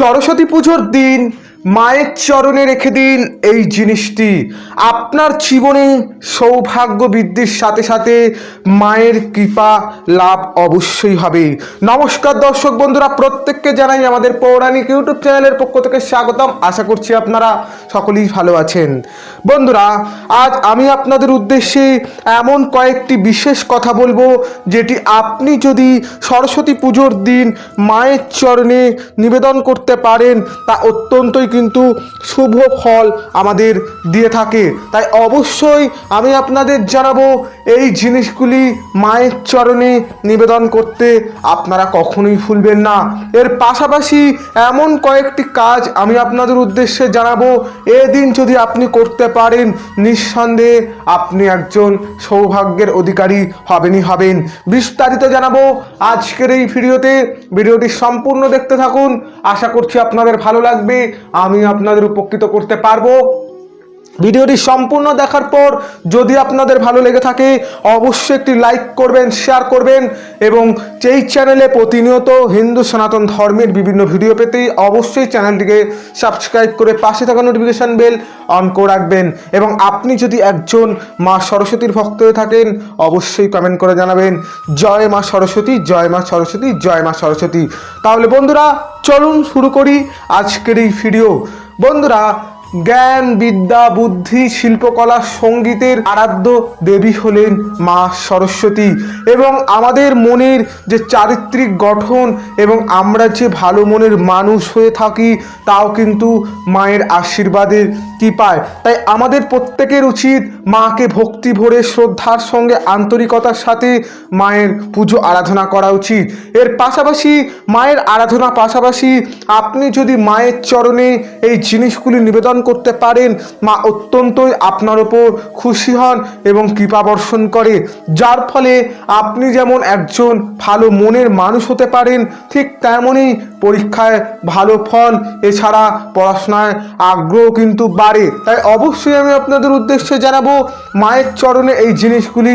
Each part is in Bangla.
সরস্বতী পুজোর দিন। মায়ের চরণে রেখে দিন এই জিনিসটি। আপনার জীবনে সৌভাগ্য বৃদ্ধির সাথে সাথে মায়ের কৃপা লাভ অবশ্যই হবে। নমস্কার দর্শক বন্ধুরা, প্রত্যেককে জানাই আমাদের পৌরাণিক ইউটিউব চ্যানেলের পক্ষ থেকে স্বাগতম। আশা করছি আপনারা সকলেই ভালো আছেন। বন্ধুরা, আজ আমি আপনাদের উদ্দেশ্যে এমন কয়েকটি বিশেষ কথা বলব, যেটি আপনি যদি সরস্বতী পুজোর দিন মায়ের চরণে নিবেদন করতে পারেন, তা অত্যন্তই কিন্তু শুভ ফল আমাদের দিয়ে থাকে। তাই অবশ্যই আমি আপনাদের জানাব এই জিনিসগুলি মায়ের চরণে নিবেদন করতে আপনারা কখনোই ভুলবেন না। এর পাশাপাশি এমন কয়েকটি কাজ আমি আপনাদের উদ্দেশ্যে জানাব। এদিন যদি আপনি করতে পারেন, নিঃসন্দেহে আপনি একজন সৌভাগ্যের অধিকারী হবেনই হবেন। বিস্তারিত জানাব আজকের এই ভিডিওতে। ভিডিওটি সম্পূর্ণ দেখতে থাকুন। আশা করছি আপনাদের ভালো লাগবে। আমি আপনাদের উপকৃত করতে পারব। ভিডিওটি সম্পূর্ণ দেখার পর যদি আপনাদের ভালো লেগে থাকে, অবশ্যই একটি লাইক করবেন, শেয়ার করবেন এবং যেই চ্যানেলে প্রতিনিয়ত হিন্দু সনাতন ধর্মের বিভিন্ন ভিডিও পেতে অবশ্যই চ্যানেলটিকে সাবস্ক্রাইব করে পাশে থাকা নোটিফিকেশান বেল অন করে রাখবেন এবং আপনি যদি একজন মা সরস্বতীর ভক্ত হয়ে থাকেন, অবশ্যই কমেন্ট করে জানাবেন, জয় মা সরস্বতী, জয় মা সরস্বতী, জয় মা সরস্বতী। তাহলে বন্ধুরা, চলুন শুরু করি আজকের এই ভিডিও বন্ধুরা জ্ঞান, বিদ্যা, বুদ্ধি, শিল্পকলা, সঙ্গীতের আরাধ্য দেবী হলেন মা সরস্বতী। এবং আমাদের মনের যে চারিত্রিক গঠন এবং আমরা যে ভালো মনের মানুষ হয়ে থাকি, তাও কিন্তু মায়ের আশীর্বাদের কৃপায়। তাই আমাদের প্রত্যেকের উচিত মাকে ভক্তি ভরে শ্রদ্ধার সঙ্গে আন্তরিকতার সাথে মায়ের পুজো আরাধনা করা উচিত। এর পাশাপাশি মায়ের আরাধনা পাশাপাশি আপনি যদি মায়ের চরণে এই জিনিসগুলি নিবেদন করতে পারেন। মা অত্যন্তই আপনার ওপর খুশি হন এবং কৃপা বর্ষণ করে। যার ফলে আপনি যেমন একজন ভালো মনের মানুষ হতে পারেন, ঠিক তেমনই পরীক্ষায় ভালো ফল, এছাড়া পড়াশোনায় আগ্রহ কিন্তু বাড়ে। তাই অবশ্যই আমি আপনাদের উদ্দেশ্যে জানাব, মায়ের চরণে এই জিনিসগুলি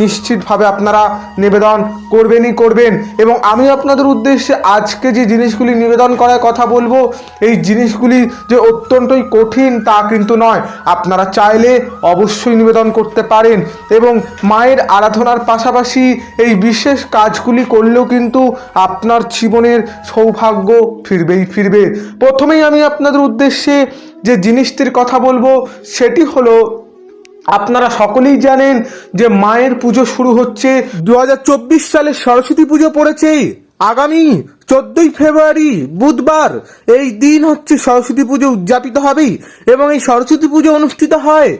নিশ্চিতভাবে আপনারা নিবেদন করবেনই করবেন। এবং আমি আপনাদের উদ্দেশ্যে আজকে যে জিনিসগুলি নিবেদন করার কথা বলব, এই জিনিসগুলি যে অত্যন্তই কঠিন তা কিন্তু নয়। আপনারা চাইলে অবশ্যই নিবেদন করতে পারেন এবং মায়ের আরাধনার পাশাপাশি এই বিশেষ কাজগুলি করলেও কিন্তু আপনার জীবনের সৌভাগ্য ফিরবেই ফিরবে। প্রথমেই আমি আপনাদের উদ্দেশ্যে যে জিনিসটির কথা বলব, সেটি হলো আপনারা সকলেই জানেন যে মায়ের পুজো শুরু হচ্ছে। দু সালে সরস্বতী পুজো পড়েছে। আগামী চোদ্দই ফেব্রুয়ারি, বুধবার, এই দিন হচ্ছে সরস্বতী পুজো উদযাপিত হবে এবং এই সরস্বতী পুজো অনুষ্ঠিত হয়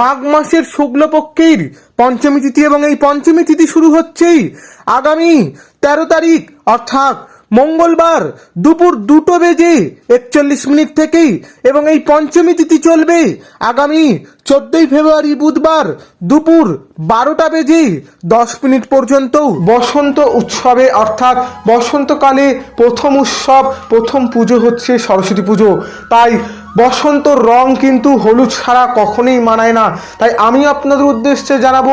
মাঘ মাসের শুক্লপক্ষের পঞ্চমী তিথি এবং এই পঞ্চমী তিথি শুরু হচ্ছেই আগামী তেরো তারিখ, অর্থাৎ মঙ্গলবার দুপুর দুটো বেজে একচল্লিশ মিনিট থেকেই এবং এই পঞ্চমী তিথি চলবে আগামী চোদ্দই ফেব্রুয়ারি বুধবার দুপুর বারোটা বেজে দশ মিনিট পর্যন্ত। বসন্ত উৎসবে অর্থাৎ বসন্তকালে প্রথম উৎসব, প্রথম পুজো হচ্ছে সরস্বতী পুজো। তাই বসন্তর রং কিন্তু হলুদ ছাড়া কখনোই মানায় না। তাই আমি আপনাদের উদ্দেশ্যে জানাব,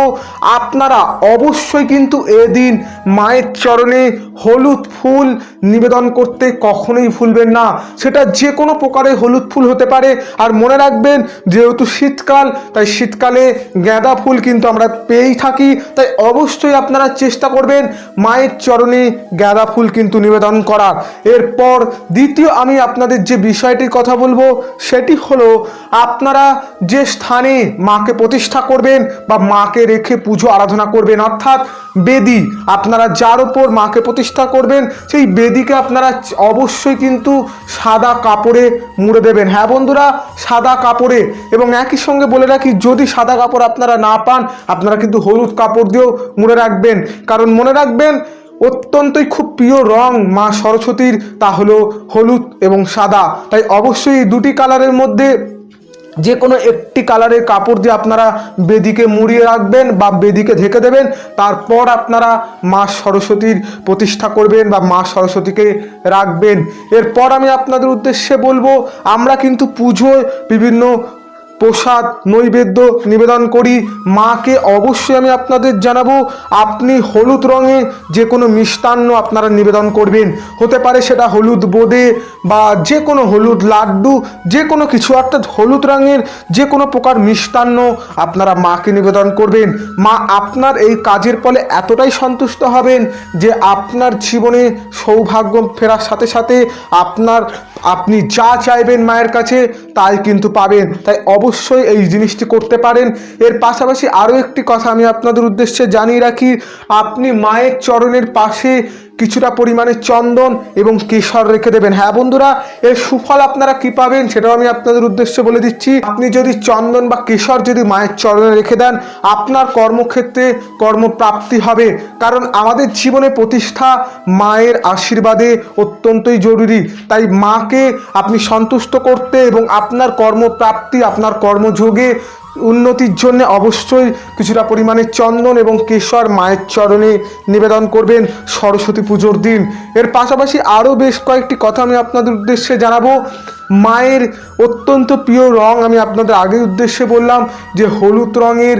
আপনারা অবশ্যই কিন্তু এদিন মায়ের চরণে হলুদ ফুল নিবেদন করতে কখনোই ভুলবেন না। সেটা যে কোনো প্রকারের হলুদ ফুল হতে পারে। আর মনে রাখবেন, যেহেতু শীতকাল, তাই শীতকালে গাঁদা ফুল কিন্তু আমরা পেয়েই থাকি। তাই অবশ্যই আপনারা চেষ্টা করবেন মায়ের চরণে গাঁদা ফুল কিন্তু নিবেদন করার। এরপর দ্বিতীয় আমি আপনাদের যে বিষয়টির কথা বলব সেটি হলো, আপনারা যে স্থানে মাকে প্রতিষ্ঠা করবেন বা মাকে রেখে পুজো আরাধনা করবেন, অর্থাৎ বেদি, আপনারা যার ওপর মাকে প্রতিষ্ঠা করবেন, সেই বেদিকে আপনারা অবশ্যই কিন্তু সাদা কাপড়ে মুড়ে দেবেন। হ্যাঁ বন্ধুরা, সাদা কাপড়ে। এবং একই সঙ্গে বলে রাখি, যদি সাদা কাপড় আপনারা না পান, আপনারা কিন্তু হলুদ কাপড় দিয়েও মুড়ে রাখবেন। কারণ মনে রাখবেন অত্যন্তই খুব প্রিয় রং মা সরস্বতীর, তা হলো হলুদ এবং সাদা। তাই অবশ্যই এই দুটি কালারের মধ্যে যে কোনো একটি কালারের কাপড় দিয়ে আপনারা বেদিকে মুড়িয়ে রাখবেন বা বেদিকে ঢেকে দেবেন, তারপর আপনারা মা সরস্বতীর প্রতিষ্ঠা করবেন বা মা সরস্বতীকে রাখবেন। এরপর আমি আপনাদের উদ্দেশ্যে বলব, আমরা কিন্তু পুজোয় বিভিন্ন প্রসাদ নৈবেদ্য নিবেদন করি। মাকে অবশ্যই আমি আপনাদের জানাব, আপনি হলুদ রঙে যে কোনো মিষ্টান্ন আপনারা নিবেদন করবেন। হতে পারে সেটা হলুদ বোঁদে বা যে কোনো হলুদ লাড্ডু যে কোনো কিছু, অর্থাৎ হলুদ রঙের যে কোনো প্রকার মিষ্টান্ন আপনারা মাকে নিবেদন করবেন। মা আপনার এই কাজের ফলে এতটাই সন্তুষ্ট হবেন যে আপনার জীবনে সৌভাগ্য ফেরার সাথে সাথে আপনার, আপনি যা চাইবেন মায়ের কাছে, তাই কিন্তু পাবেন। তাই অবশ্যই এই জিনিসটি করতে পারেন। এর পাশাপাশি আরও একটি কথা আমি আপনাদের উদ্দেশ্যে জানিয়ে রাখি, আপনি মায়ের চরণের পাশে কিছুটা পরিমাণে চন্দন এবং কেশর রেখে দেবেন। হ্যাঁ বন্ধুরা, এর সুফল আপনারা কি পাবেন সেটাও আমি আপনাদের উদ্দেশ্যে বলে দিচ্ছি। আপনি যদি চন্দন বা কেশর যদি মায়ের চরণে রেখে দেন, আপনার কর্মক্ষেত্রে কর্মপ্রাপ্তি হবে। কারণ আমাদের জীবনে প্রতিষ্ঠা মায়ের আশীর্বাদে অত্যন্তই জরুরি। তাই মাকে আপনি সন্তুষ্ট করতে এবং আপনার কর্মপ্রাপ্তি, আপনার কর্মযোগে উন্নতির জন্য অবশ্যই কিছুটা পরিমাণে চন্দন এবং কেশর মায়ের চরণে নিবেদন করবেন সরস্বতী পুজোর দিন। এর পাশাপাশি আরও বেশ কয়েকটি কথা আমি আপনাদের উদ্দেশ্যে জানাব। মায়ের অত্যন্ত প্রিয় রং আমি আপনাদের আগের উদ্দেশ্যে বললাম যে হলুদ রঙের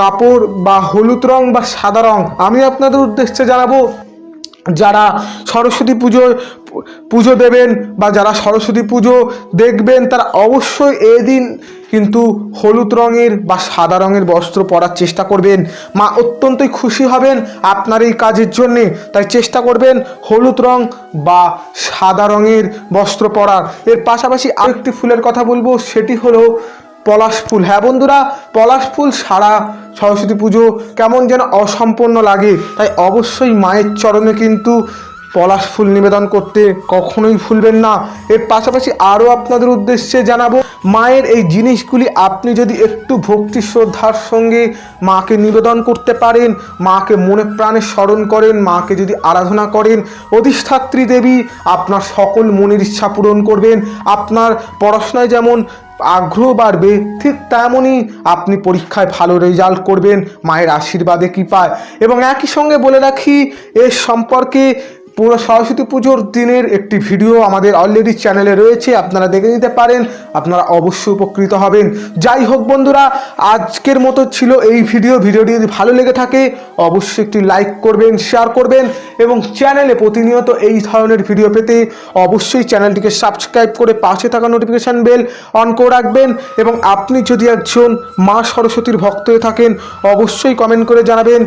কাপড় বা হলুদ রং বা সাদা রং আমি আপনাদের উদ্দেশ্যে জানাব। যারা সরস্বতী পুজোয় পু- পুজো দেবেন বা যারা সরস্বতী পুজো দেখবেন, তারা অবশ্যই এদিন কিন্তু হলুদ রঙের বা সাদা রঙের বস্ত্র পরার চেষ্টা করবেন। মা অত্যন্তই খুশি হবেন আপনার এই কাজের জন্যে। তাই চেষ্টা করবেন হলুদ রং বা সাদা রঙের বস্ত্র পরার। এর পাশাপাশি আরেকটি ফুলের কথা বলব, সেটি হলো পলাশ ফুল হ্যাঁ বন্ধুরা পলাশ ফুল সারা সরস্বতী পুজো কেমন যেন অসম্পূর্ণ লাগে। তাই অবশ্যই মায়ের চরণে কিন্তু পলাশ ফুল নিবেদন করতে কখনোই ভুলবেন না। এর পাশাপাশি আরও আপনাদের উদ্দেশ্যে জানাব, মায়ের এই জিনিসগুলি আপনি যদি একটু ভক্তি শ্রদ্ধার সঙ্গে মাকে নিবেদন করতে পারেন, মাকে মনে প্রাণে স্মরণ করেন, মাকে যদি আরাধনা করেন, অধিষ্ঠাত্রী দেবী আপনার সকল মনের ইচ্ছা পূরণ করবেন। আপনার পড়াশোনায় যেমন আগ্রহ বাড়বে, ঠিক তেমনই আপনি পরীক্ষায় ভালো রেজাল্ট করবেন, মায়ের আশীর্বাদে কি পায় এবং একই সঙ্গে বলে রাখি এর সম্পর্কে পুরো সরস্বতী পুজোর দিনের একটি ভিডিও আমাদের অলরেডি চ্যানেলে রয়েছে, আপনারা দেখে নিতে পারেন, আপনারা অবশ্যই উপকৃত হবেন। যাই হোক বন্ধুরা, আজকের মতো ছিল এই ভিডিও। ভিডিওটি যদি ভালো লেগে থাকে, অবশ্যই একটি লাইক করবেন শেয়ার করবেন এবং চ্যানেলে প্রতিনিয়ত এই ধরনের ভিডিও পেতে অবশ্যই চ্যানেলটিকে সাবস্ক্রাইব করে পাশে থাকা নোটিফিকেশান বেল অন করে রাখবেন এবং আপনি যদি একজন মা সরস্বতীর ভক্ত হয়ে থাকেন, অবশ্যই কমেন্ট করে জানাবেন,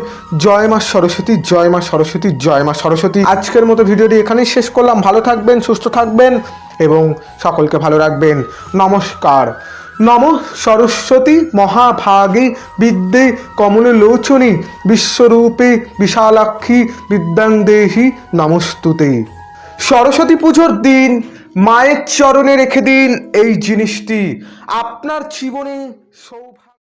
জয় মা সরস্বতী, জয় মা সরস্বতী, জয় মা সরস্বতী। আজকের মতো ভিডিওটি এখানেই শেষ করলাম। ভালো থাকবেন, সুস্থ থাকবেন এবং সকলকে ভালো রাখবেন। নমস্কার। নম সরস্বতী মহাভাগী বিদ্যে কমললোচনী বিশ্বরূপে বিশালাক্ষী বিদ্যাং দেহি নমস্তুতে। সরস্বতী পুজোর দিন, মায়ের চরণে রেখে দিন এই জিনিসটি। আপনার জীবনে সৌভাগ্য